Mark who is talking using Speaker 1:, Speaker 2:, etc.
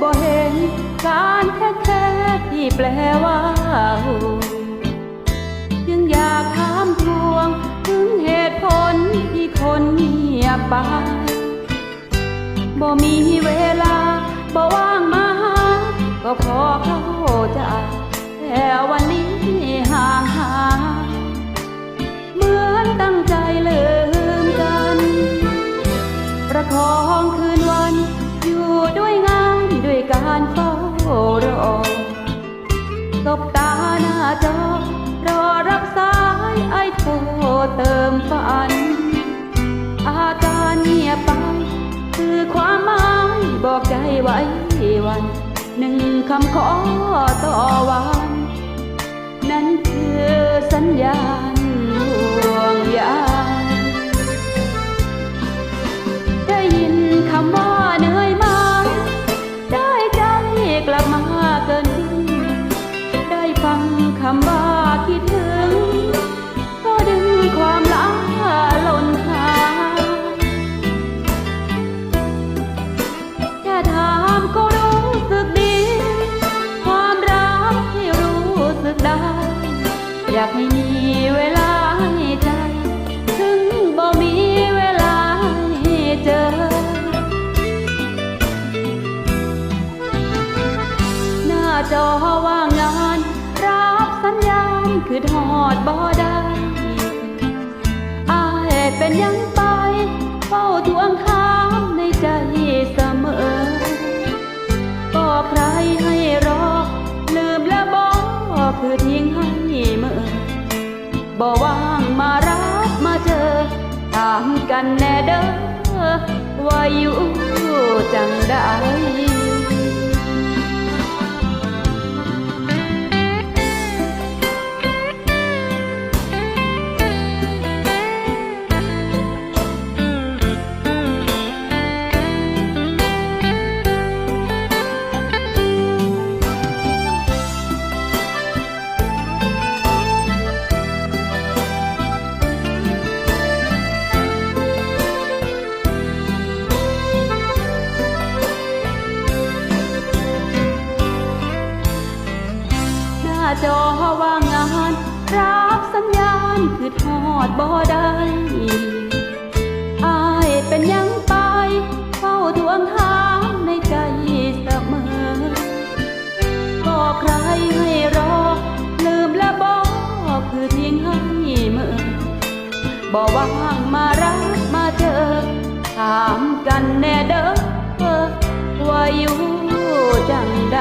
Speaker 1: บ่เห็น การแค่แค่ที่แปลว่าหูจึงอยากถามทวง ถึงเหตุผลที่คนเงียบไปบ่มีเวลาบ่ว่างมาหาก็พอเข้าใจแต่วันนี้ห่างหาเหมือนตั้งใจลืมกัน ประคอง เติมฝัน อาการเงียบไป คือความหมายบอกใจไว้วัน หนึ่งคำขอต่อวัน นั่นคือสัญญาณ จอว่างงาน รับสัญญาณคือทอดบ่ได้อายเป็นยังไป เฝ้าทวงถามในใจเสมอ ก็ใครให้รอ ลืมและบอกคือทิ้งให้เมื่อบ่ว่างมารับมาเจอถามกันแน่เด้อว่าอยู่จังได้ จอว่างงาน รับสัญญาณคือทอดบ่ได้อายเป็นยังไป เฝ้าทวงถามในใจเสมอก็ใครให้รอ ลืมและบอกคือทิ้งให้เมื่อบ่ว่างมารับมาเจอ ถามกันแน่เด้อว่าอยู่จังได